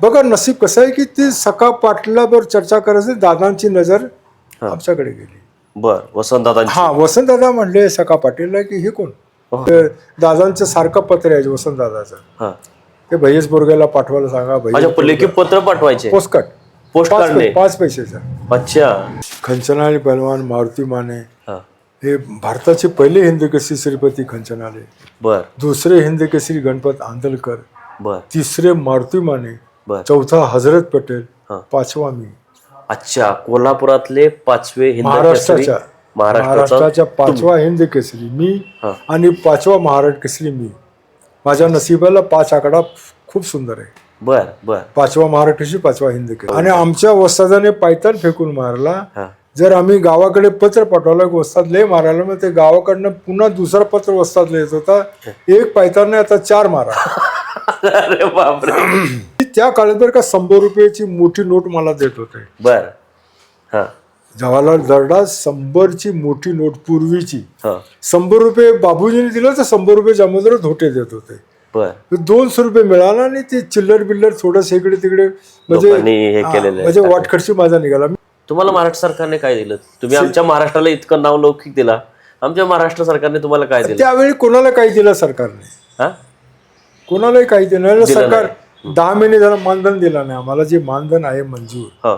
बघा नसीब कसं आहे की ती सका पाटलावर चर्चा करायची दादांची नजर आमच्याकडे गेली. बर वसंतदादांची हा वसंतदादा म्हणले सका पाटीलला की हे कोण? हो. दादांचं सारखं पत्र आहे वसंतदादाचं हा. ते भैयस बोरगेला पाठवायला सांगा लेखी पत्र पाठवायचे? पोस्टकार्ड. पोस्ट पाच पैशाचं. अच्छा. खंचनाळे पहलवान मारुती माने. हा. भारताचे पहिले हिंदकेसरी श्रीपती खंचनाळे. बर. दुसरे हिंदकेसरी गणपत आंदलकर. बर. तिसरे मारुती माने. बर. चौथा हजरत पटेल हा. पाचवा मी. अच्छा कोल्हापुरातले पाचवे हिंद केसरी महाराष्ट्राच्या महाराष्ट्राचा महाराष्ट्राच्या पाचवा हिंद केसरी मी हा. आणि पाचवा महाराष्ट्र केसरी मी. माझ्या नशिबाला पाच आकडा खूप सुंदर आहे. बर बर. पाचवा महाराष्ट्र केसरी पाचवा हिंद केसरी. आणि आमच्या वस्तादाने पायतान फेकून मारला. हा. जर आम्ही गावाकडे पत्र पाठवलं की वस्ताद लय मारायला मग ते गावाकडनं पुन्हा दुसरा पत्र वस्तादला येत होता. एक पायताने आता चार मारा. अरे बापरे. त्या काळात बरं का शंभर रुपयाची मोठी नोट मला देत होते. बर. हा. जवाहरलाल दर्डा शंभरची मोठी नोट पूर्वीची. हा. शंभर रुपये बाबूजीने दिलं तर शंभर रुपये जामोदर धोटे देत होते. बर. दोनशे रुपये मिळाला आणि ते चिल्लर बिल्लर थोडस इकडे तिकडे म्हणजे लोकांनी हे हा, केलेलं आहे. म्हणजे वाटखर्ची माझा निघाला. तुम्हाला महाराष्ट्र सरकारने काय दिलं? तुम्ही आमच्या महाराष्ट्राला इतकं नाव लौकिक दिला. आमच्या महाराष्ट्र सरकारने तुम्हाला काय दिलं? त्यावेळी कोणाला काही दिलं सरकारने? हा? कोणालाही काही दिलं नाही. सरकार दहा महिने झालं मानधन दिलं नाही. आम्हाला जे मानधन आहे मंजूर हा.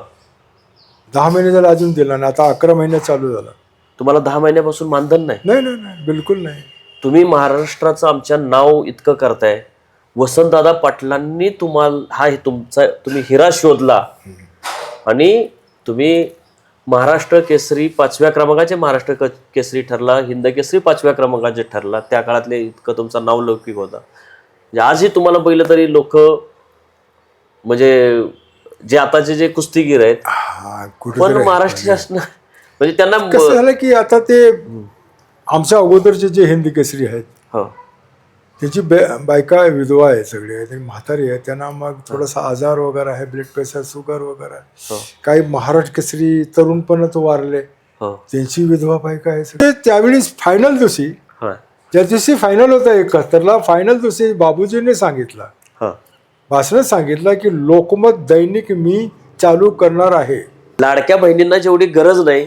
दहा महिने झालं अजून दिलं नाही. आता अकरा महिने चालू झाला. तुम्हाला दहा महिन्यापासून मानधन नाही? नाही नाही नाही. बिलकुल नाही. तुम्ही महाराष्ट्राचं आमच्या नाव इतकं करताय. वसंतदादा पाटलांनी तुम्हाला हा हे तुमचा तुम्ही हिरा शोधला. आणि तुम्ही महाराष्ट्र केसरी पाचव्या क्रमांकाचे महाराष्ट्र क- केसरी ठरला हिंद केसरी पाचव्या क्रमांकाचे ठरला. त्या काळातले इतकं तुमचा नाव लौकिक होता. म्हणजे आजही तुम्हाला पहिलं तरी लोक म्हणजे जे आताचे जे कुस्तीगीर आहेत हा पण महाराष्ट्र शासन म्हणजे त्यांना कसं झालं की आता ते आमच्या अगोदरचे जे हिंदी केसरी आहेत हो. त्याची बे बायका विधवा आहे सगळे ते म्हातारी आहे त्यांना मग थोडासा आजार वगैरे आहे ब्लड प्रेशर शुगर वगैरे आहे. हो. काही महाराष्ट्र केसरी तरुणपणात वारले. हो. त्यांची विधवा बायका आहे सगळे. त्यावेळी फायनल दिवशी हा. ज्या दिवशी फायनल होता एकाहत्तरला फायनल दिवशी बाबूजीने सांगितलं. हा. भाषणात सांगितलं की लोकमत दैनिक मी चालू करणार आहे. लाडक्या बहिणींना जेवढी गरज नाही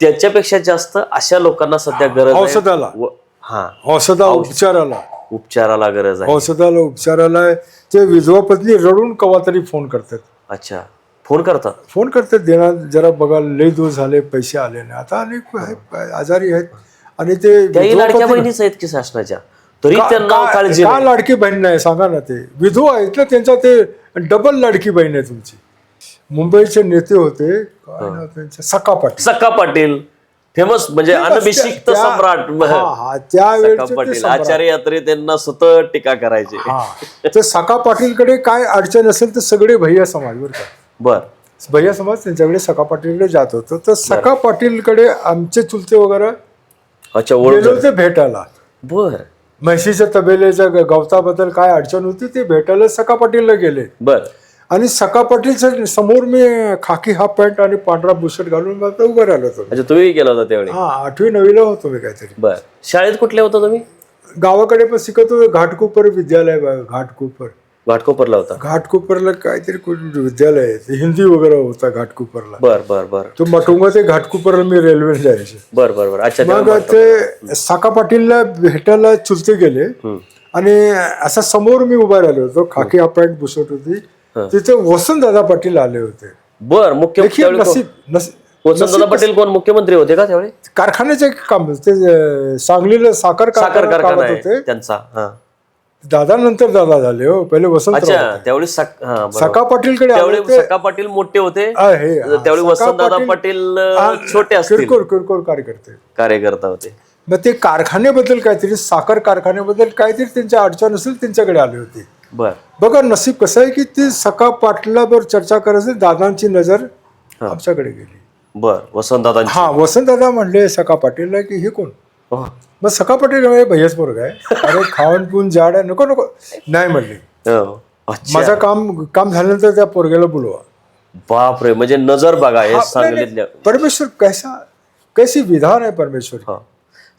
त्याच्यापेक्षा जास्त अशा लोकांना सध्या गरज आहे. औषधाला. व- हा. औषधा उपचाराला. उपचाराला गरज आहे. औषधाला उपचाराला ते विधवा पत्नी रडून कवा तरी फोन करतात. अच्छा. फोन करतात? फोन करतात देणार जरा बघा लय दिवस झाले पैसे आले नाही. आता अनेक आहे- आजारी आहेत. आणि ते त्याही विधवा लाडक्या पत्नी- बहिणीच आहेत की शासनाच्या? तरी का- त्यांना का- काळजी का नाही. लाडकी बहीण नाही? सांगा ना ते. विधवा आहेत ना त्यांचा ते डबल लाडकी बहीण आहे तुमची. मुंबईचे नेते होते काय नाव त्यांचं? सका पाटील. सखा पाटील. फेमस म्हणजे अनभिषिक्त त्या- सम्राट. हा, हा, सखा त्यावेळेचे ते पाटील. सम्राट. आचार्य यात्रे त्यांना सतत टीका करायचे. हा. तर सका पाटीलकडे काय अडचण असेल तर सगळे भैया समाज बरं का. बर. भैया समाज त्यांच्याकडे सका पाटीलकडे जात होतं. तर सका पाटीलकडे आमचे चुलते वगैरे अच्छा गेले ओळख होते भेटायला. बर. म्हशीच्या तबेलेच्या ग- गवताबद्दल काय अडचण होती ते भेटायला सका पाटीलला गेले. बर. आणि सका पाटीलच्या समोर मी खाकी हाफ पॅन्ट आणि पांढरा बुशर्ट घालून मला उभं राहिलो होतो. अच्छा तुम्ही गेला होता त्यावेळी? हा आठवी नववीला होतो मी काहीतरी. बर. शाळेत कुठले होता तुम्ही? गावाकडे पण शिकत होतो घाटकोपर विद्यालय बा- घाटकोपर. घाटकोपरला होता. घाटकोपरला काहीतरी कुठे विद्यालय आहे हिंदी वगैरे होता घाटकोपरला. बर बर बर. तो मटुंगा ते घाटकोपरला मी रेल्वे जायचे. बर बर बर. अच्छा मग ते सका पाटीलला भेटायला चुलते गेले. आणि असा समोर मी उभा राहिलो होतो खाकी हाफ पॅन्ट बुसट होती तिथे वसंतदादा पाटील आले होते. बर मुख्य वसंतदादा पटेल कोण? मुख्यमंत्री होते का त्यावेळी? कारखान्याचे काम ते सांगलीला साखर साखर कारखाना होते. त्यांचा दादा नंतर दादा झाले हो. पहिले वसंत अच्छा त्यावेळी सक- हा, बरोबर. सका पाटीलकडे आले त्यावेळी होते. सका पाटील मोठे होते. आहे, हा. त्यावेळी सका वसंतदादा पाटील अं, हा, छोटे असतील. किरकोळ किरकोळ कार्यकर्ते. कार्यकर्ता होते. मग ते कारखान्याबद्दल काहीतरी साखर कारखान्याबद्दल काहीतरी त्यांच्या अडचण असेल त्यांच्याकडे आले होते. बर. बघा नसीब कसं आहे की ती सका पाटलावर चर्चा करायची दादांची नजर आमच्याकडे गेली. बर वसंतदादांची. हा वसंतदादा म्हणले सका पाटीलला की हे कोण. मग सका पाटील म्हणजे भैयाच पोरग आहे अरे खाऊन पिऊन जाड आहे नको नको. नाही म्हणले. हो. माझं काम काम झाल्यानंतर त्या पोरग्याला बोलवा. बापरे म्हणजे नजर बघा हे हा, परमेश्वर कैसा कैसी विधान आहे परमेश्वर. हा.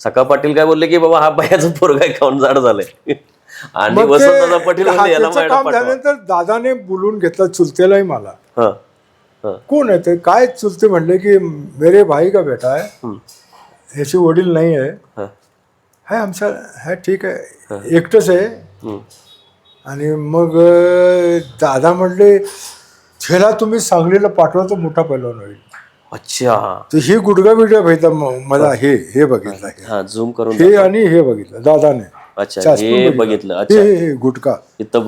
सका पाटील काय बोलले की बाबा हा बायाचं पोरगा खाऊन जाड झालंय. आणि मग वसंतदादा पटेल हा. झाल्यानंतर दादाने बोलून घेतलं चुलतेलाही मला. हा. हा. कोण आहे ते? काय चुलते म्हणले की मेरे भाई का बेटा आहे ह्याचे वडील नाही आहे हा, हाय आमच्या हा ठीक आहे एकटंच आहे आणि मग दादा म्हणले ह्याला तुम्ही सांगलीला पाठवा तर मोठा पैलवान होईल. अच्छा। तर ही गुडगा बिडगा भेटला मला हे। हे बघितलं झूम करून हे आणि हे बघितलं दादाने. अच्छा हे बघितलं. अच्छा. हे गुटका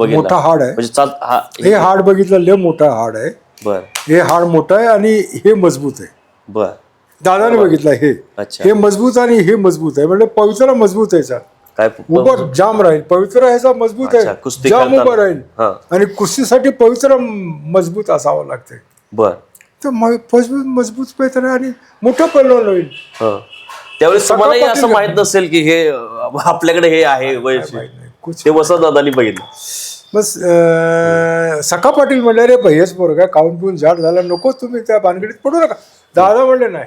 मोठा हाड आहे. म्हणजे चाल हा हे हाड बघितलं लय मोठा हाड आहे. बर. हे हाड मोठं आहे आणि हे मजबूत आहे. बर. दादाने बघितलं हे. अच्छा. हे मजबूत आणि हे मजबूत आहे. म्हणजे पवित्र मजबूत आहे याचा. काय उभा जाम राहील. पवित्र ह्याचा मजबूत अच्छा, आहे कुस्ती जाम. उभा राहील. हा. आणि कुस्तीसाठी पवित्र मजबूत असावं लागते बर. तर म- मजबूत मजबूत पवित्र आणि मोठं पैलवान होईल हा. त्यावेळेस तुम्हालाही असं पाटील- माहीत नसेल की हे अं, आपल्याकडे हे आहे वयचे कुछ ते वसंत दादानी बघितलं. बस सखा पाटील म्हणले रे भैयच पोरगा खाऊन पिऊन झाड झाला? नको तुम्ही त्या भानगडीत पडू नका. दादा म्हणले नाही.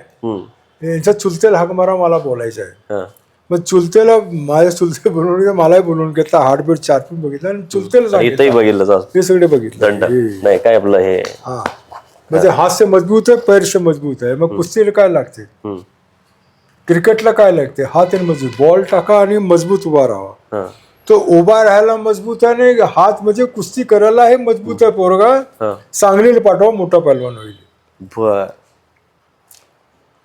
यांच्या चुलतेला हाक मारा मला बोलायचं आहे. हा. मग चुलतेला माझ्या चुलते बनवून घेतलं, मलाही बोलवून घेतला हार्टबीट चारपून बघितलं आणि चुलतेला बघितलं. हे सगळे बघितलं. हे. काय आपलं हे? हा. म्हणजे से मजबूत आहे पैर से मजबूत आहे. मग कुस्तीला काय लागते? क्रिकेटला काय लागते? हात आणि मजबूत. बॉल टाका आणि मजबूत उभा राहा. तो उभा राहायला मजबूत आहे आणि हात म्हणजे कुस्ती करायला हे मजबूत आहे पोरगा. सांगलीला पाठवा मोठा पैलवान होईल.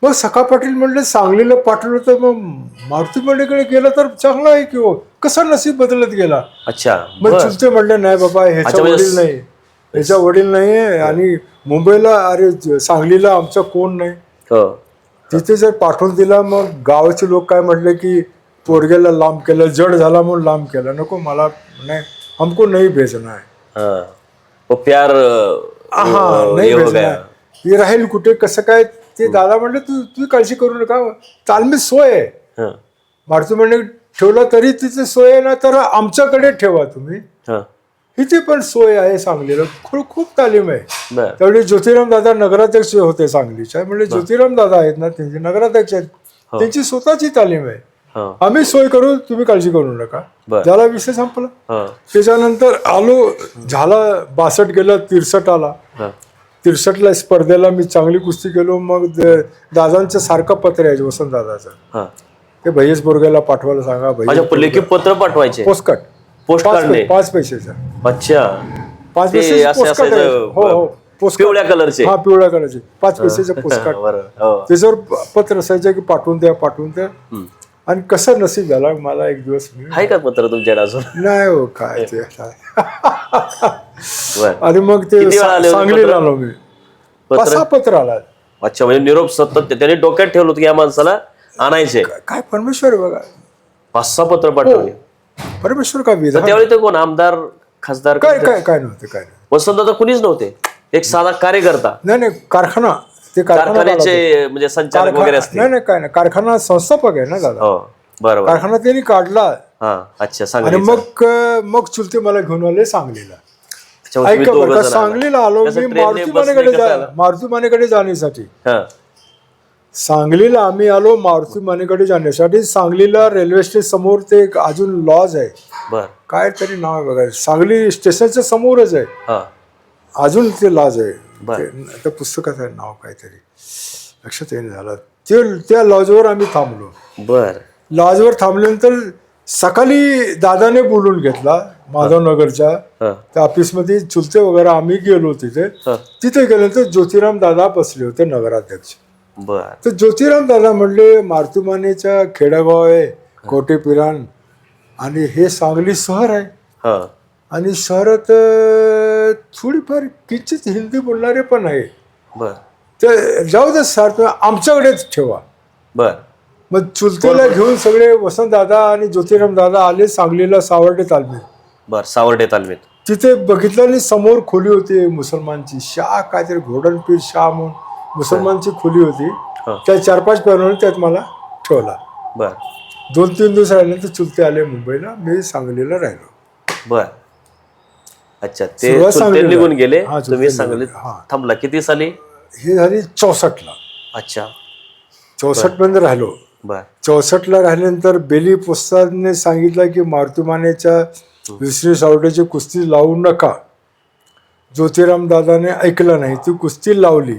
मग सखा पाटील म्हणले सांगलीला पाठवलं तर मग मारुती मंडळीकडे गेला तर चांगला आहे की हो? कसा नसीब बदलत गेला? अच्छा मग चुलते म्हणले नाही बाबा ह्याचा अच्छा, म्हणजे वडील नाही. ह्याचा वडील नाही आणि मुंबईला अरे सांगलीला आमचा कोण नाही. हो. तिथे जर पाठवून दिला मग गावाचे लोक काय म्हटले की पोरग्याला लांब केलं जड झाला म्हणून लांब केलं. नको मला नाही हमको नाही भेजना है. हा वो प्यार अं, हा नाही ये हो भेजना गया. है. हे राहील कुठे कसं काय? ते दादा म्हणले तू तू काळजी करू नका तालमीत सोय आहे. हा, मारुती मंडळी ठेवला तरी तिथे सोय आहे ना तर आमच्याकडे ठेवा तुम्ही. हा. इथे पण सोय आहे सांगलीला. खूप खूप तालीम आहे. बर. त्यावेळी ज्योतिराम दादा नगराध्यक्ष होते सांगलीच्या. म्हणजे ज्योतिराम दादा आहेत ना त्यांचे नगराध्यक्ष आहेत. हो. त्यांची स्वतःची तालीम आहे. आम्ही सोय करू तुम्ही काळजी करू नका. त्याला विषय संपला त्याच्यानंतर आलो झाला बासष्ट गेला तिरसट आला. तिरसटला स्पर्धेला मी चांगली कुस्ती केलो मग दादांचं सारखं पत्र आहे वसंत दादाचं. हा. ते भैयस बोरग्याला पाठवायला सांगा भैया पत्र पाठवायचे? पोस्टकार्ड पोस्ट पाच पैशाचा अच्छा. पाच पोस्टकार्ड. असायचं, हो हो. पोस्टकार्ड पिवळ्या कलरचे हा पिवळ्या कलरचे पाच पैशाचे पोस्टकार्ड हो. त्याच्यावर पत्र असायचं की पाठवून द्या पाठवून द्या. आणि कसं नसीब झाला मला एक दिवस आहे का पत्र तुमच्याकडे अजून? नाही हो काय ते आणि मग ते किती वेळा आले होते सांगलीला पत्र? आलो मी. पत्र? कसा पत्र आला? अच्छा म्हणजे निरोप सतत त्यांनी डोक्यात ठेवलं होतं की या माणसाला आणायचे. काय परमेश्वर आहे बघा. पाच सहा पत्र पाठवले. परमेश्वर का विधान? त्यावेळी ते कोण? आमदार खासदार काय काय काय नव्हते काय नव्हते. वसंत आता कुणीच नव्हते. एक साधा कार्यकर्ता. नाही नाही कारखाना. ते कारखाना कारखान्याचे म्हणजे संचालक वगैरे असतील. नाही नाही काय नाही. कारखाना संस्थापक आहे ना दादा? हो बरोबर. कारखाना त्यांनी काढला. हा अच्छा आणि सांगा मग मग चुलते मला घेऊन आले सांगलीला. अच्छा, तुम्ही ऐका बरं दोघं का जण आला. सांगलीला आलो. कसं मी ट्रेनने, मारुती बसने मानेकडे कसं जा आला? मारुती मानेकडे जाण्यासाठी. हा. सांगलीला आम्ही आलो मारुती मानेकडे जाण्यासाठी. सांगलीला रेल्वे स्टेशन समोर ते एक अजून लॉज आहे. बर. काय तरी नाव आहे बघा. सांगली स्टेशनच्या समोरच आहे. हा. अजून ते लॉज आहे. ते- त्या पुस्तकाचं आहे नाव काहीतरी. लक्षात येणं झालं. ते त्या लॉजवर आम्ही थांबलो. बर. लॉजवर थांबल्यानंतर सकाळी दादाने बोलून घेतला माधवनगरच्या त्या ऑफिसमध्ये चुलते वगैरे आम्ही गेलो तिथे. तिथे गेल्यानंतर ज्योतिराम दादा बसले होते नगराध्यक्ष. तर ज्योतिराम दादा म्हणले मारुतीमानेच्या खेडेगाव आहे कोटे पिराण आणि हे सांगली शहर आहे. आणि शहरात थोडीफार किंचित हिंदी बोलणारे पण आहे. बर. तर जाऊ दे सर तुम्ही आमच्याकडेच ठेवा. बर. मग चुलतेला घेऊन सगळे वसंत दादा आणि ज्योतिराम दादा आले सांगलीला सावर्डे तालमीत. बर सावर्डे तालमीत. तिथे बघितलं आणि समोर खोली होती मुसलमानची. शाह काहीतरी घोडणपीर शाह म्हणून मुसलमानची खोली होती. त्या चार पाच पैलवान त्यात मला ठेवला. बर. दोन तीन दिवस राहिल्यानंतर चुलते आले मुंबईला. मी सांगलीला राहिलो. बर. अच्छा ते सुरुवात चुलते सांगलीला. निघून गेले. हा, चुलते तुम्ही निघून सांगलीत गेले. हा. थांबला किती साली? हे झाली चौसष्टला. अच्छा. चौसष्ट पर्यंत राहिलो. बर. चौसष्टला राहिल्यानंतर बेली पुस्तादने सांगितलं की मारुती मानेच्या विष्णू सावडेची कुस्ती लावू नका. ज्योतिराम दादाने ऐकलं नाही ती कुस्ती लावली.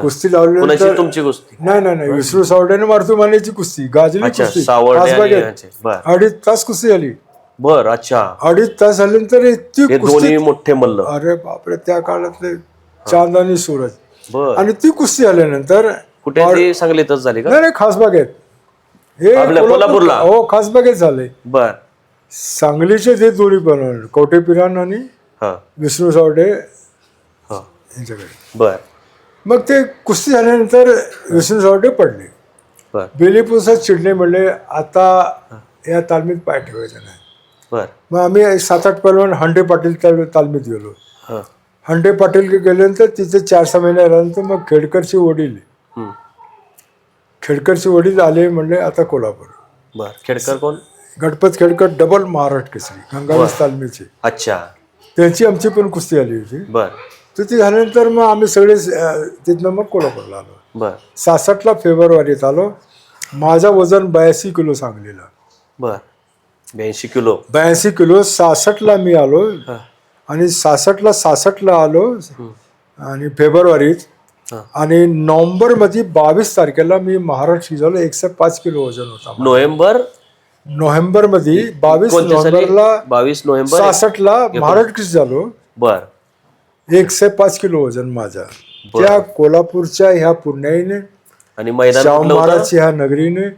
कुस्ती कुणाची? लावल्यानंतर तुमची गोष्टी नाही नाही नाही. विष्णू सावडेने मारुती मानेची कुस्ती गाजली अच्छा कुस्ती. सावर्डे आणि. बर. अडीच तास कुस्ती झाली. बर अच्छा. अडीच तास झाल्यानंतर हे ती कुस्ती दोन्ही मोठे मल्ल. अरे बापरे त्या काळातले चांद आणि सूरज. बर. आणि ती कुस्ती आल्यानंतर कुठे ती सांगलीतच झाली का? नाही नाही खासबागेत हे आपल्या कोल्हापूर- कोल्हापूरला? हो खासबागेत झाले. बर. सांगलीचे जे दोन्ही बनवले कवठे पिराण आणि हा. विष्णू सावडे हा. यांच्याकडे. बर. मग ते कुस्ती झाल्यानंतर विष्णू सावडे पडले. बर. चिडले म्हणले आता या तालमीत पाय ठेवायचा नाही. बर. मग आम्ही सात आठ पहिलवान हंडे पाटील ताल- तालमीत गेलो. हा. हंडे पाटील गेल्यानंतर तिथे चार सहा महिने राहिल्यानंतर मग खेडकरचे वडील. खेडकरचे वडील आले म्हणले आता कोल्हापूर. बर. खेडकर कोण? गणपत खेडकर डबल महाराष्ट्र केसरी गंगावीस तालमीचे. अच्छा. त्यांची आमची पण कुस्ती आली होती. बर. तर ती झाल्यानंतर मग आम्ही सगळे अं, तिथनं मग कोल्हापूरला आलो. बर. सासष्टला फेब्रुवारीत आलो. माझं वजन ब्याऐंशी किलो सांगलीला. बर. ब्याऐंशी किलो. ब्याऐंशी किलो सहासष्टला मी आलो. आणि सहासष्टला सहासष्टला आलो. आणि फेब्रुवारीत. आणि नोव्हेंबरमध्ये बावीस तारखेला मी महाराष्ट्र झालो एकशे पाच किलो वजन होता नोव्हेंबर? नोव्हेंबरमध्ये बावीस कोणत्या साली? नोव्हेंबरला बावीस नोव्हेंबर सहासष्टला महाराष्ट्र झालो बर. एकशे पाच किलो वजन माझा. त्या कोल्हापूरच्या ह्या पुण्याईने आणि मैदान शाहू कुठलं होतं? महाराजच्या ह्या नगरीने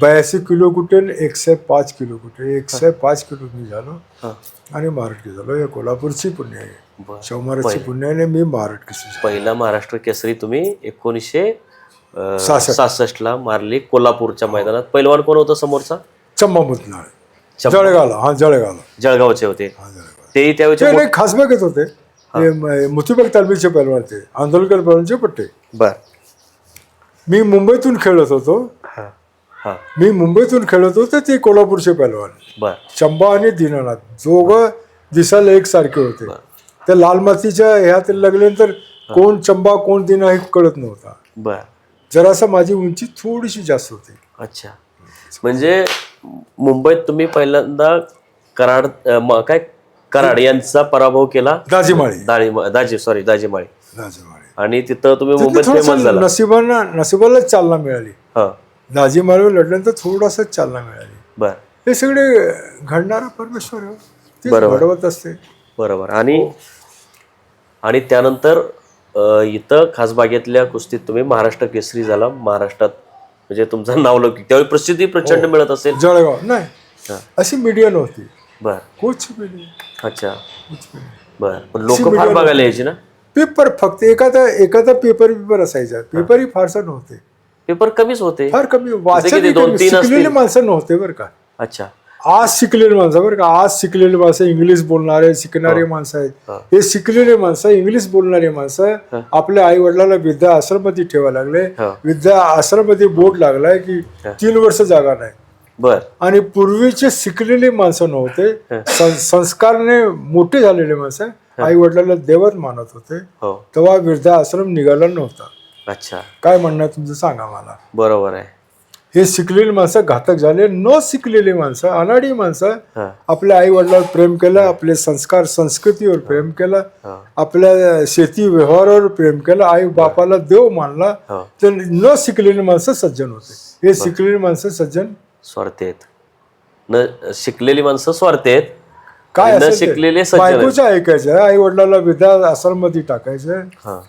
बयाऐंशी किलो कुठे एकशे पाच किलो कुठे? एकशे पाच किलो मी झालो हा. आणि महाराष्ट्र झालो. या कोल्हापूरची पुण्य आहे. बर. शाहू महाराजची पुण्याने मी महाराष्ट्र पहिला महाराष्ट्र केसरी तुम्ही एकोणीसशे सहासष्ट. सहासष्ट. ला मारली कोल्हापूरच्या मैदानात. पहिलवान कोण होतं समोरचा? चंबा मुतनाळ. जळगावला. हा जळगावला. जळगावचे होते. हा जळगाव तेही त्यावेळेचे ते नाही खासबागेत होते. ते म- मोतीबाग तालमीचे पैलवान ते आंदोलकर पैलवानचे पट्टे. बर. मी मुंबईतून खेळत होतो. मी मुंबईतून खेळत होतो ते कोल्हापूरचे पैलवान बर. चंबा आणि दीनानाथ दोघं दिसायला एकसारखे होते. त्या लाल मातीच्या ह्यात लागल्यानंतर कोण चंबा कोण दिना हे कळत नव्हता. बर. जरासा माझी उंची थोडीशी जास्त होती. अच्छा. म्हणजे मुंबईत तुम्ही पहिल्यांदा कराड काय? कराड यांचा पराभव केला? दाजीमाळी. दाजी दाजी सॉरी दाजीमाळी. दाजीमाळी. आणि तिथं तुम्ही मुंबईत फेमस थोडंसं झाला. नशिबानं नशिबालाच चालना मिळाली. हा. दाजीमाळीवर लढल्यानंतर थोडासा चालना मिळाली. बर. हे सगळे घडणारा परमेश्वर बरोबर. घडवत असते. बरोबर. आणि आणि त्यानंतर इथं खासबागेतल्या कुस्तीत तुम्ही महाराष्ट्र केसरी झाला. महाराष्ट्रात म्हणजे तुमचं नाव लौकिक. त्यावेळी प्रसिद्धी प्रचंड मिळत असेल. जळगाव. नाही. हा. अशी मीडिया नव्हती. बर. कुछ मीडिया अच्छा. बर. पण लोक फार बघायला यायची ना? पेपर फक्त एखादा एखादा पेपर पेपर असायचा. पेपरही फारसा नव्हते. पेपर कमीच होते. फार कमी? वाचन दोन, तीन शिकलेली? माणसं नव्हते बरं का. अच्छा. आज शिकलेली माणसं बरं का. आज शिकलेली माणसं इंग्लिश बोलणारे शिकणारे माणसं आहेत. हा. शिकलेले माणसं इंग्लिश बोलणारे माणसं आपल्या आई वडिलांना विद्या आश्रममध्ये ठेवायला लागले. विद्या आश्रममध्ये बोर्ड लागलाय की तीन वर्ष जागा नाही. बर. आणि पूर्वीचे शिकलेली माणसं नव्हते. संस्कारने मोठे झालेले माणसं. आई वडिलांना देवत मानत होते. हो. तेव्हा वृद्धाश्रम निघाला नव्हता. अच्छा. काय म्हणणं आहे तुमचं सांगा मला. बरोबर आहे. हे शिकलेली माणसं घातक झाले न शिकलेली माणसं अनाडी माणसं हा. आपल्या आई वडिलांवर प्रेम केलं आपले संस्कार संस्कृतीवर प्रेम केलं हा. आपल्या शेती व्यवहारावर प्रेम केलं आई बापाला देव मानला हो. तर न शिकलेली माणसं सज्जन होते. हे शिकलेली माणसं सज्जन स्वार्थी आहेत. न शिकलेली माणसं स्वार्थी आहेत. काय आणि न असेल ते. शिकलेले सज्जन आहेत. बायकोचं ऐकायचं आई वडिलाला विद्या आश्रममध्ये टाकायचं. हा.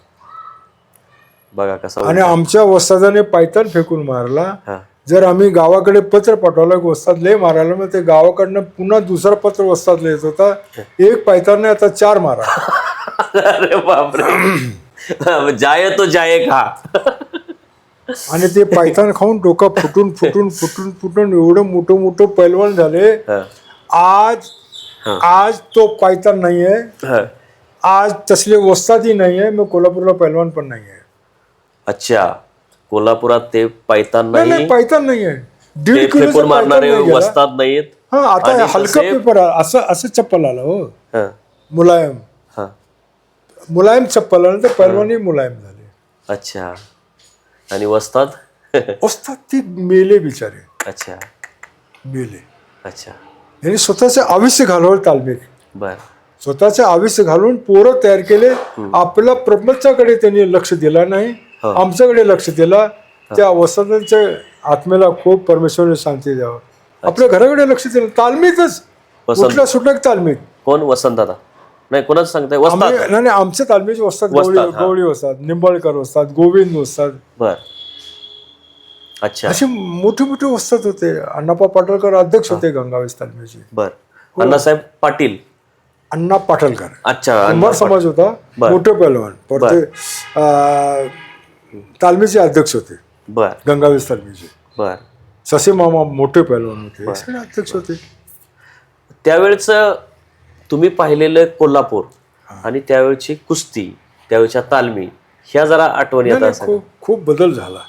बघा कसा आणि आमच्या वस्तादाने पायतान फेकून मारला. हा. जर आम्ही गावाकडे पत्र पाठवलं की वस्ताद लय मारायला मग ते गावाकडनं पुन्हा दुसरं पत्र वस्ताद लिहित होता. एक पायताने आता चार मारा. अरे बापरे. जाय तो जाय खा. आणि ते पायथान खाऊन डोकं फुटून फुटून फुटून फुटून एवढं मोठं मोठं पैलवान झाले. हा. आज. आज तो पायतान नाहीये हा. आज तसले वस्तादही नाहीये मग कोल्हापूरला पैलवान पण नाहीये अच्छा कोल्हापुरात ते पायतान नाही नाही नाही? पायतान नाहीये ते दीड किलो मारणारे वस्तात नाहीत हा? आता हलका पेपर असं असं चप्पल आलं हो। हा. मुलायम। हा. मुलायम चप्पल आलं तर पैलवानही मुलायम झाले। अच्छा। आणि वस्तात असतात ती मेले बिचारे। अच्छा। मेले। अच्छा। यांनी स्वतःचे आयुष्य घालवलं तालमीत बर. स्वतःचे आयुष्य घालून पोरं तयार केले. आपल्या प्रपंचाकडे त्यांनी लक्ष दिलं नाही. हो. आमच्याकडे लक्ष दिला. त्या वसंतांच्या आत्म्याला खूप परमेश्वराने शांती द्यावं. आपल्या घराकडे लक्ष दिलं. तालमीतच. कुठल्या सुटक तालमीत. कोण? वसंत नाही कोणाच सांगताय? नाही आमच्या तालमीचे वसतात गवळी वसतात, हा. गवळी वसतात निंबाळकर वसतात गोविंद वसतात बर. अच्छा. असे मोठे मोठे वसतात होते. अण्णापा पाटलकर अध्यक्ष होते गंगावेस तालमीचे. बर. अण्णासाहेब पाटील? अण्णा पाटलकर. अच्छा कुंभार समाज होता. मोठे पैलवान. पण ते अं, तालमीचे अध्यक्ष होते. बर. गंगावेस तालमीचे. बर. ससे मामा मोठे पैलवान होते. हे सगळे अध्यक्ष होते. त्यावेळेच तुम्ही पाहिलेलं कोल्हापूर आणि त्यावेळची कुस्ती त्यावेळच्या तालमी ह्या जरा आठवणी आता खूप बदल झाला.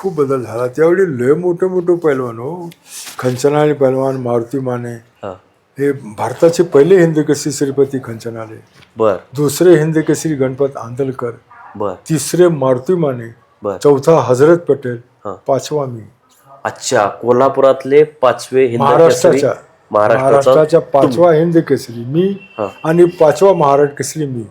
खूप बदल झाला. त्यावेळी लय मोठे मोठे पैलवान हो. खंचनाळे पैलवान मारुती माने. हे. भारताचे पहिले हिंद केसरी श्रीपती खंचनाले बर. दुसरे हिंद केसरी गणपत आंदलकर. बर. तिसरे मारुती माने. बर. चौथा हजरत पटेल. पाचवा मी. अच्छा कोल्हापुरातले पाचवे हिंद केसरी महाराष्ट्राच्या. महाराष्ट्राचा महाराष्ट्राच्या पाचवा हिंद केसरी मी हा. आणि पाचवा महाराष्ट्र केसरी मी.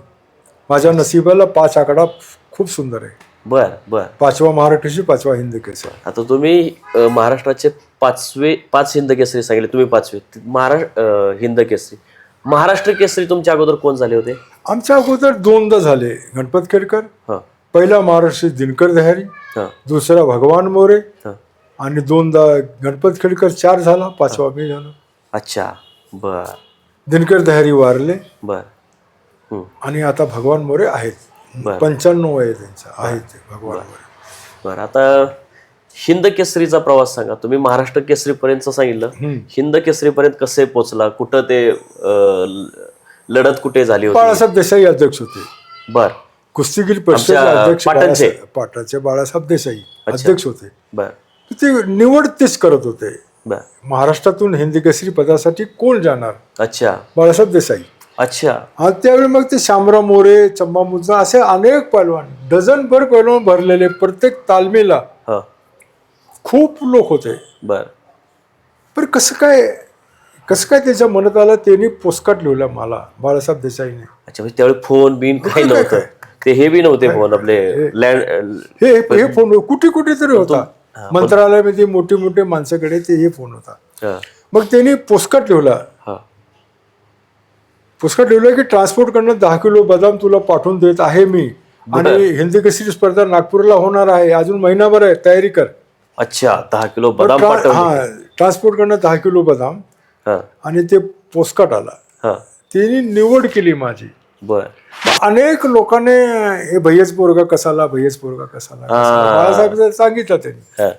माझ्या नशिबाला पाच आकडा खूप सुंदर आहे. बर बर. पाचवा महाराष्ट्र केसरी पाचवा हिंद केसरी. आता तुम्ही अ, महाराष्ट्राचे पाचवे पाच हिंद केसरी सांगितले तुम्ही पाचवे. महाराष्ट्र हिंद केसरी. महाराष्ट्र केसरी तुमच्या अगोदर कोण झाले होते? आमच्या अगोदर दोनदा झाले. गणपत खेडकर हा. पहिला महाराष्ट्र दिनकर दह्यारी हा. दुसरा भगवान मोरे हा. आणि दोनदा गणपत खेडकर चार झाला पाचवा मी झालो. अच्छा बर. दिनकर दह्यारी वारले. बर. हम्म, आणि आता भगवान मोरे आहेत. पंच्याण्णव वय आहे त्यांचं आहेत ते भगवान बर. आता हिंद केसरीचा प्रवास सांगा. तुम्ही महाराष्ट्र केसरी पर्यंत सांगितलं. हिंद केसरी पर्यंत कसे पोचला कुठं ते अ, लढत कुठे झाली होती? बाळासाहेब देसाई अध्यक्ष होते. बर. कुस्तीगीर परिषद आमच्या अध्यक्ष पाटणचे. बाळासाहेब- पाटणचे. बाळासाहेब देसाई अध्यक्ष होते. बर. ते निवड तेच करत होते. बर. महाराष्ट्रातून हिंदी केसरी पदासाठी कोण जाणार? अच्छा. बाळासाहेब देसाई. अच्छा. आणि त्यावेळी मग ते शामराव मोरे चंबा मुद्दा असे अनेक पैलवान डझनभर पैलवान भरलेले प्रत्येक तालमीला हा. खूप लोक होते. बर. पण कसं काय कसं काय त्याच्या मनात आलं? त्यांनी पोस्टकार्ड लिहिला मला बाळासाहेब देसाईने. अच्छा म्हणजे त्यावेळी फोन बिन काही काय- नव्हतं. ते हे बी नव्हते फोन आपले लँड हे हे फोन कुठे कुठे तरी होता. मंत्रालयामध्ये मोठी मोठी माणसाकडे ते हे फोन होता. मग त्यांनी पोस्टकार्ड लिहिला. हा. पुस्तकात लिहिलं की ट्रान्सपोर्ट करणं दहा किलो बदाम तुला पाठवून देत आहे मी. आणि हिंदी केसरी स्पर्धा नागपूरला होणार आहे. अजून महिनाभर आहे तयारी कर. अच्छा दहा किलो बदाम हा ट्रान्सपोर्ट करणं दहा किलो बदाम आणि ते पोस्टकार्ड आला. त्यांनी निवड केली माझी. बर. अनेक लोकांनी हे भैयच पोरगा कसाला भैयच पोरगा कसाला. बाळासाहेब सांगितलं त्यांनी.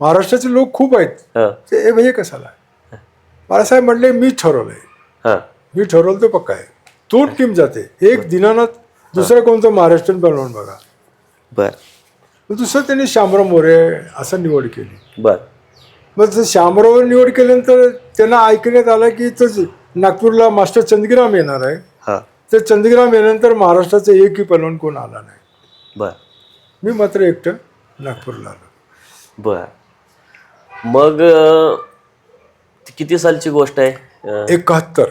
महाराष्ट्राचे लोक खूप आहेत. ते हे भैया कसाला बाळासाहेब म्हणले मी ठरवलंय. मी ठरवलं ते पक्का आहे. दोन टीम जाते. एक दिनानाथ दुसरं कोणतं महाराष्ट्रीयन बनवून बघा. बर. दुसरं त्यांनी शामराव मोरे असं निवड केली. बर. मग जर शामरावर निवड केल्यानंतर त्यांना ऐकण्यात आलं की तो नागपूरला मास्टर चंदगिराम येणार आहे. हा. तर चंदगिराम येल्यानंतर महाराष्ट्राचं एकही पलवान कोण आला नाही. बर. मी मात्र एकटं नागपूरला आलो. बर. मग किती सालची गोष्ट आहे? एकाहत्तर.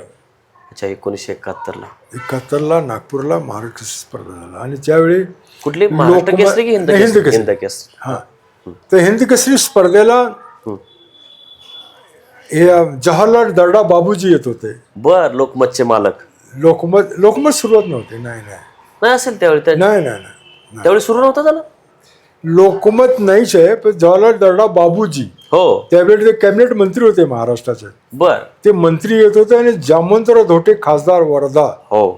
अच्छा एकोणीसशे एकाहत्तर ला एकाहत्तरला नागपूरला महाराष्ट्र स्पर्धा झाला. आणि त्यावेळी कुठली? महाराष्ट्र लोकमत- केसरी की हिंद हिंद केसरी? केसरी. हिंद केसरी. हा. तर हिंद केसरी स्पर्धेला. हे जवाहरलाल दर्डा बाबूजी येत होते. बर लोकमतचे मालक. लोकमत लोकमत सुरुवात नव्हती. नाही नाही. नाही असेल त्यावेळी त्या- नाही नाही नाही. त्यावेळी सुरू नव्हतं झालं? लोकमत नाहीच आहे पण जवाहरलाल दर्डा बाबूजी. हो. त्यावेळी ते कॅबिनेट मंत्री होते महाराष्ट्राचे. बर. ते मंत्री येत होते आणि जामवंतराव धोटे खासदार वर्धा. हो.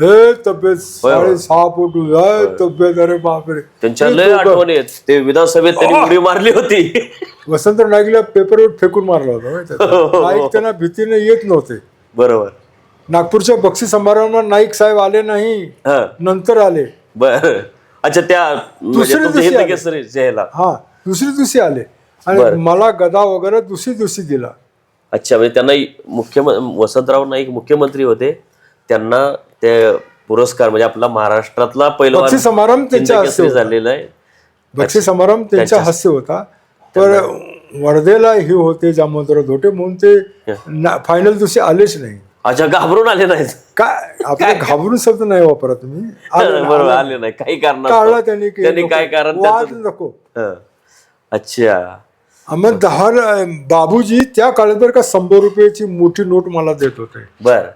हे तब्येत होय. साडे सहा फूट हे तब्येत अरे बापरे. त्यांच्या ते लय आठवणी आहेत. ते विधानसभेत त्यांनी उडी मारली होती. वसंत नाईकला पेपरवर फेकून मारला होता माहिती आहे का? नाईक त्यांना भीतीने येत नव्हते. बरोबर. नागपूरच्या बक्षीस समारंभात नाईक साहेब आले नाही हा. नंतर आले. बर. अच्छा त्या म्हणजे दुसऱ्या तुमच्या दिवशी हिंद आले. केसरी ह्याला हा दुसरी दिवशी आले. आणि बरं. मला गदा वगैरे दुसरी दिवशी दिला. अच्छा म्हणजे त्यांना मुख्यमंत्री वसंतराव नाईक मुख्यमंत्री होते. त्यांना ते पुरस्कार म्हणजे आपला महाराष्ट्रातला पहिला बक्षीस समारंभ त्यांच्या हस्ते होता. झालेला आहे. बक्षीस समारंभ त्यांच्या हस्ते होता. तर वर्धेला हे होते जामवंतराव धोटे म्हणून ते फायनल दिवशी आलेच नाही. अच्छा घाबरून आले नाहीत. काय? आपल्या घाबरून शब्द नाही वापरा तुम्ही. आले. बरोबर आले. नाही. काही कारण त्यांनी की त्यांनी नको. काय कारण वाद त्याचं- नको. हं. अच्छा. मग दहा बाबूजी त्या काळात बरं का शंभर रुपयाची मोठी नोट मला देत होते. बर.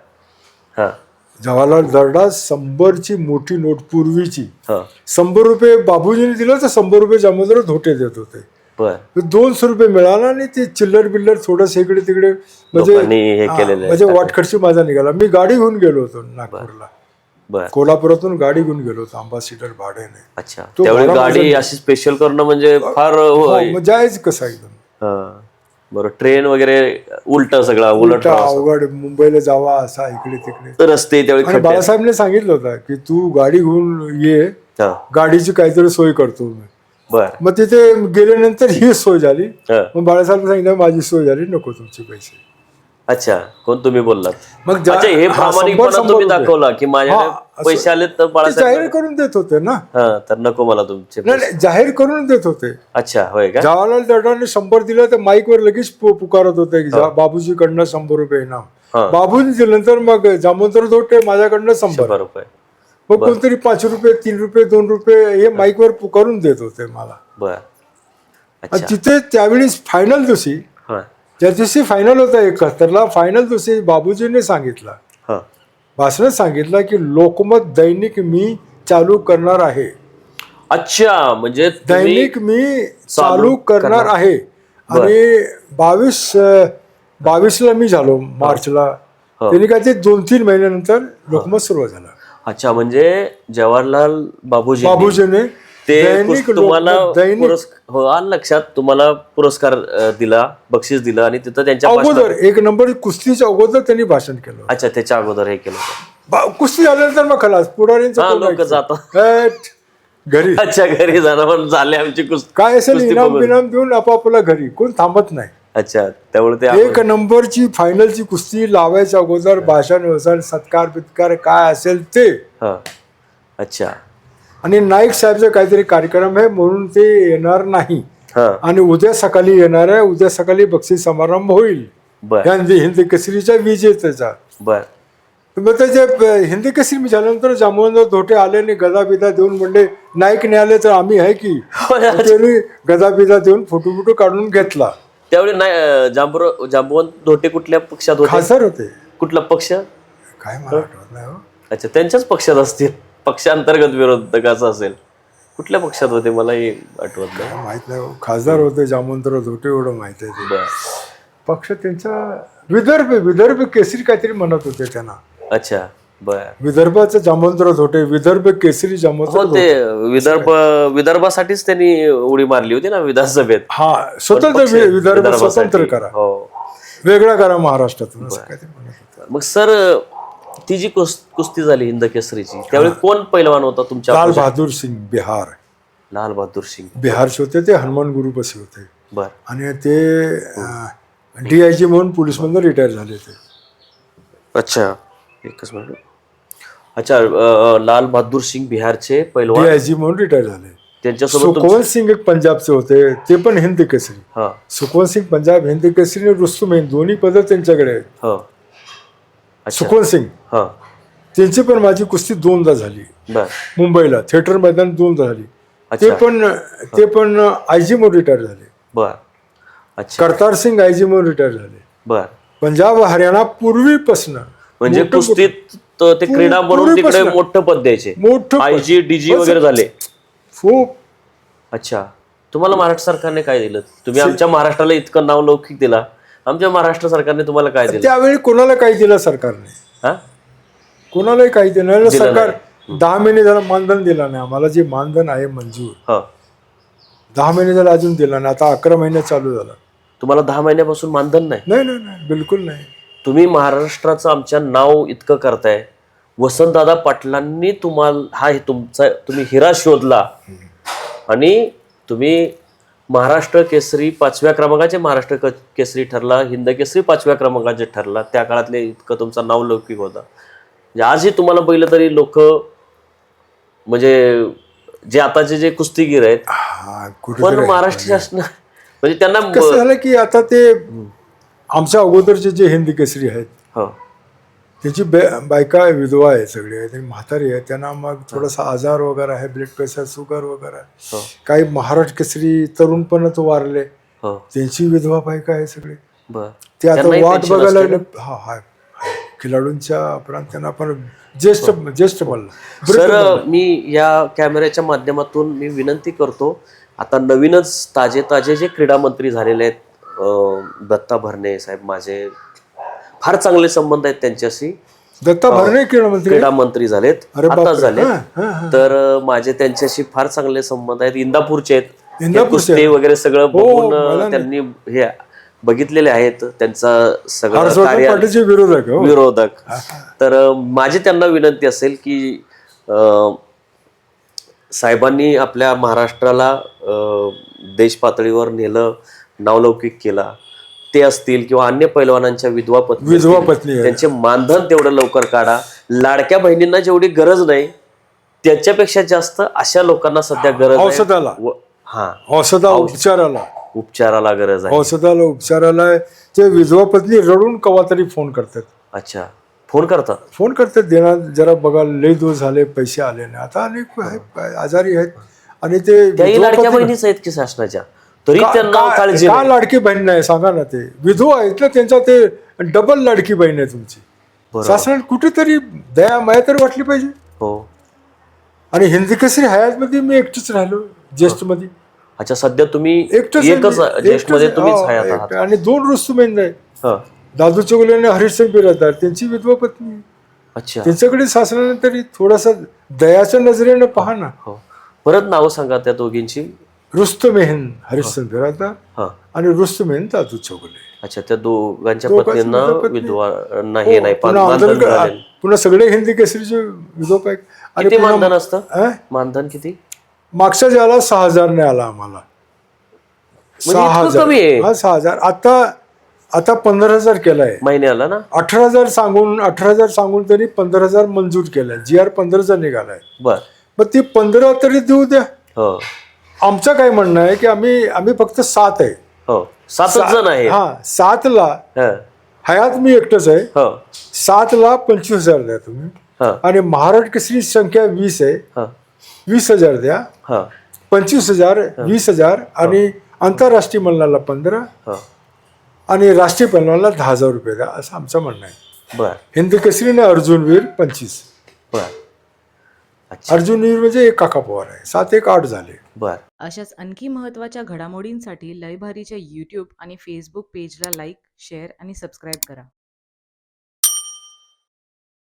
हा. जवाहरलाल दर्डा शंभरची मोठी नोट पूर्वीची. हा. शंभर रुपये बाबूजीने दिलं तर शंभर रुपये जामोदर धोटे देत होते. बर. दोनशे रुपये मिळाला आणि ते चिल्लर बिल्लर थोडंसं इकडे तिकडे म्हणजे लोकांनी हे हा, केलेलं आहे. म्हणजे वाटखर्ची माझा निघाला. मी गाडी घेऊन गेलो होतो नागपूरला. बर. कोल्हापुरातून गाडी घेऊन गेलो होतो अंबासिडर भाड्याने. अच्छा. तो त्यावेळी भाडा गाडी अशी स्पेशल करणं म्हणजे फार होय मग जायच कसं एकदम. हा. बरं ट्रेन वगैरे उलट सगळा उलट उलटा अवघड मुंबईला जावा असा इकडे तिकडे. रस्ते त्यावेळी आणि खड्डे. बाळासाहेबने सांगितलं होतं की तू गाडी घेऊन ये हा. गाडीची काहीतरी सोय करतो मी. बर. मग तिथे गेल्यानंतर ही सोय झाली. हा. मग बाळासाहेब सांगितलं माझी सोय झाली नको तुमचे पैसे. अच्छा कोण तुम्ही बोललात? मग अच्छा हे हा, प्रामाणिकपणा शंभर- तुम्ही दाखवला की माझ्याकडे पैसे आले तर ते बाळासाहेब जाहीर करून देत होते ना. हा तर नको मला तुमचे नाही नाही जाहीर करून देत होते. अच्छा होय का? जवाहरलाल दर्डाने शंभर दिलं तर माईकवर लगेच पु- पुकारत होते की जा- बाबूजीकडनं शंभर रुपये इनाम हा. बाबूजी दिल्यानंतर मग जामोदर धोटे माझ्याकडनं शंभर. शंभर रुपये. मग कोणतरी पाच रुपये तीन रुपये दोन रुपये हे माईकवर पुकारून देत होते मला. बर. आणि अच्छा. तिथे त्यावेळी फायनल दिवशी त्या दिवशी फायनल होता एकाहत्तरला फायनल दिवशी बाबूजीने सांगितलं. हा. भाषणात सांगितलं की लोकमत दैनिक मी चालू करणार आहे. अच्छा म्हणजे दैनिक मी चालू करणार आहे. आणि बावीस बावीसला मी झालो मार्चला. त्यांनी काय ते दोन तीन महिन्यानंतर लोकमत सुरुवात झालं. अच्छा म्हणजे जवाहरलाल बाबूजी बाबूजीने ते दैनिक तुम्हाला लोकमत दैनिक पुरस्क- हो आलं लक्षात. तुम्हाला पुरस्कार अ, दिला बक्षीस दिलं आणि तिथं त्यांच्या अगोदर भाषणात- एक नंबर कुस्तीच्या अगोदर त्यांनी भाषण केलं अच्छा त्याच्या अगोदर हे केलं होतं. बा- कुस्ती झाल्यानंतर मग खलास हा लोक? जातात. हॅट, घरी. अच्छा घरी जाणं पण झाले आमची कुस्ती काय असेल कुस्ती इनाम बघून. बिनाम देऊन आपापला घरी कोण थांबत नाही. अच्छा त्यामुळे ते एक नंबरची फायनलची कुस्ती लावायच्या अगोदर भाषण व्यवसाय सत्कार बित्कार काय असेल ते. हा. अच्छा. आणि नाईक साहेबचा काहीतरी कार्यक्रम आहे म्हणून ते येणार नाही. हा. आणि उद्या सकाळी येणार आहे उद्या सकाळी बक्षीस समारंभ होईल. हिंदी केसरीच्या विजेत्याचा बर. मग त्याचे हिंदी केसरी झाल्यानंतर जांभूळराव धोटे आले आणि गदा बिदा देऊन म्हणले नाईक नाही आले तर आम्ही आहे की? त्यांनी गदा बिदा देऊन फोटो बिटो काढून घेतला. त्यावेळी नाही अ, जांबुर जांबुवंत धोटे कुठल्या पक्षात होते? खासदार होते. कुठला पक्ष? काय मला आठवत नाही हो. अच्छा त्यांच्याच पक्षात असतील. पक्षांतर्गत विरोधक असं असेल कुठल्या पक्षात होते? मला हे आठवत नाही. माहीत नाही. खासदार होते जामवंतराव धोटे एवढं माहीत आहे ते. पक्ष त्यांचा विदर्भ विदर्भ केसरी काहीतरी म्हणत होते त्यांना. अच्छा बर. विदर्भाचं जामवंतराव धोटे विदर्भ केसरी हो जामवंतराव ते विदर्भ विदर्भासाठीच त्यांनी उडी मारली होती ना विधानसभेत. हा स्वतंत्र पक्ष- वि- विदर्भ विदर्भासाठी. स्वतंत्र करा. हो. वेगळा करा महाराष्ट्रातून असं काहीतरी म्हणत होते. मग सर ती जी कुस- कुस्ती झाली हिंद केसरीची त्यावेळी कोण पैलवान होता तुमच्या लाल बहादूर सिंग बिहार. लाल बहादूर सिंग. बिहारचे होते ते हनुमान गुरुपसी होते. बर. आणि ते डी आय जी म्हणून पोलीसमधून रिटायर झाले ते. अच्छा एकच मिनिट. अच्छा अ, लाल बहादूर सिंग बिहारचे डी पैलवान आय जी म्हणून रिटायर झाले. त्यांच्यासोबत सुखवंत सिंग एक पंजाबचे होते ते पण हिंद केसरी. हा. सुखवंत सिंग पंजाब हिंद केसरी आणि रुस्तुम हिंद दोन्ही पद त्यांच्याकडे आहेत. हो. सुखवंत सिंग. हा. त्यांची पण माझी कुस्ती दोनदा झाली. बर. मुंबईला. थिएटर मैदान दोनदा झाली. ते अच्छा. पण ते पण आय जी म्हणून रिटायर झाले. बर. अच्छा. करतार सिंग आय जी म्हणून रिटायर झाले. बर. पंजाब हरियाणा पूर्वीपासून म्हणजे कुस्तीत तो ते क्रीडा म्हणून तिकडे पूर्वीपासून. मोठं पद द्यायचे. मोठं आय जी डीजी वगैरे झाले. खूप. अच्छा. तुम्हाला महाराष्ट्र सरकारने काय दिलं? तुम्ही आमच्या महाराष्ट्राला इतकं नाव लौकिक दिला. आमच्या महाराष्ट्र सरकारने तुम्हाला काय दिलं? त्यावेळी कोणाला काही दिलं सरकारने? हा? कोणालाही काही दिलं नाही. सरकार दहा महिने झालं मानधन दिलं नाही. आम्हाला जे मानधन आहे मंजूर हा. दहा महिने झालं अजून दिलं नाही. आता अकरा महिने चालू झालं. तुम्हाला दहा महिन्यापासून मानधन नाही? नाही नाही नाही. बिलकुल नाही. तुम्ही महाराष्ट्राचं आमच्या नाव इतकं करताय. वसंतदादा पाटलांनी तुम्हाला हा हे तुमचा तुम्ही हिरा शोधला. आणि तुम्ही महाराष्ट्र केसरी पाचव्या क्रमांकाचे महाराष्ट्र केसरी ठरला हिंद केसरी पाचव्या क्रमांकाचे ठरला. त्या काळातले इतकं तुमचं नाव लौकिक होता. म्हणजे आजही तुम्हाला पहिलं तरी लोक म्हणजे जे आताचे जे कुस्तीगीर आहेत हा पण महाराष्ट्र शासन म्हणजे त्यांना कसं झालं की आता ते आमच्या अगोदरचे जे हिंदी केसरी आहेत त्याची बे बायका विधवा आहे सगळे. आणि म्हातारी आहे. त्यांना मग थोडासा आजार वगैरे आहे ब्लड प्रेशर शुगर वगैरे. आहे. हो. काही महाराष्ट्र केसरी तरुणपणात वारले. हो. त्यांची विधवा बायका आहे सगळे. ते आता वाट बघायला हा हा खिलाडूंच्या उपरांत त्यांना आपण ज्येष्ठ ज्येष्ठ बोलला. सर मी या कॅमेऱ्याच्या माध्यमातून मी विनंती करतो आता नवीनच ताजे ताजे जे क्रीडा मंत्री झालेले आहेत दत्ता भरणे साहेब माझे फार चांगले संबंध आहेत त्यांच्याशी. दत्ता भरणे क्रीडा मंत्री झालेत. आता. झाले हा, हा, हा. तर माझे त्यांच्याशी फार चांगले संबंध आहेत. इंदापूरचे आहेत. हे कुस्ती वगैरे सगळं बघून अं, नाही. त्यांनी हे बघितलेले आहेत. त्यांचा सगळं विरोधक हो. विरोधक. तर माझी त्यांना विनंती असेल की साहेबांनी आपल्या महाराष्ट्राला देश पातळीवर नेलं नावलौकिक केला. ते असतील किंवा अन्य पैलवानांच्या विधवा पत्नी विधवा पत्नी. त्यांचे मानधन तेवढं लवकर काढा. लाडक्या बहिणींना जेवढी गरज नाही त्याच्यापेक्षा जास्त अशा लोकांना सध्या गरज औषधाला. हा. औषधा उपचाराला. उपचाराला गरज आहे. औषधाला उपचाराला ते विधवा पत्नी रडून कवा तरी फोन करतात. अच्छा. फोन करतात? फोन करतात देणार जरा बघा लई दिवस झाले पैसे आले नाही. आता अनेक आजारी आहेत. आणि ते लाडक्या बहिणीच आहेत की शासनाच्या? तरी का- त्यांना का- काळजी का नाही. लाडकी बहीण नाही सांगा ना ते. विधवा आहेत ना त्यांचा ते डबल लाडकी बहीण आहे तुमची. बरोबर. शासनात कुठेतरी दया माया तरी वाटली पाहिजे. हो. आणि हिंदी केसरी हयातमध्ये मी एकटीच राहिलो ज्येष्ठमध्ये अच्छा सध्या तुम्ही एकटंच आहे एकच मी. ज्येष्ठमध्ये एकटंच तुम्हीच. हयात हो, आहात. एकटं. आणि दोन रुस्तुमेन आहे हं. दादू चौगुले आणि हरिश्चंद बिरादार त्यांची विधवा पत्नी अच्छा. त्यांच्याकडे शासनाने तरी थोडासा दयाच्या नजरेनं पहा ना. हो. परत नावं सांगा त्या दोघींची. रुस्तमेहन हरिश्चंद बिरादार हा. आणि रुस्तमेहन दादू चौगुले अच्छा त्या दोघांच्या दोघांची पत्नींना विधवा पत्नी. विधवा हे नाही पण पुन्हा मानधन आंदोलन- झालेलं. पुन्हा सगळे हिंदी केसरीचे विधवा आहेत. आणि किती पुन्हा- मानधन असतं? अं? मानधन किती? मागच्या ज्याला सहा हजार नाही आला आम्हाला. म्हणजे इतकं कमी आहे? हा सहा हजार. आता आता पंधरा हजार केलाय. महिन्याला ना? अठरा हजार सांगून अठरा हजार सांगून त्यांनी पंधरा हजार मंजूर केलाय. जी आर पंधराचा निघालाय. बर. मग ती पंधरा तरी देऊ द्या. हो. आमचं काय म्हणणं आहे की आम्ही आम्ही फक्त सात आहे. हो. सातच जण आहे हा सातला हं. हयात मी एकटंच आहे. हो. सातला पंचवीस हजार द्या तुम्ही. हं. आणि महाराष्ट्र केसरी संख्या वीस आहे. हं. वीस हजार द्या. हं. पंचवीस हजार वीस हजार आणि आंतरराष्ट्रीय मल्लाला पंधरा हं. आणि राष्ट्रीय पलवानला दहा हजार रुपये द्या असं आमचं म्हणणं आहे. बर. हिंद केसरीने अर्जुनवीर पंचवीस. बर. अच्छा. अर्जुनवीर म्हणजे एक काका पवार आहे. सात एक आठ झाले. बर. अशाच आणखी महत्त्वाच्या घडामोडींसाठी लयभारीच्या यूट्यूब आणि फेसबुक पेजला लाईक शेअर आणि सबस्क्राईब करा.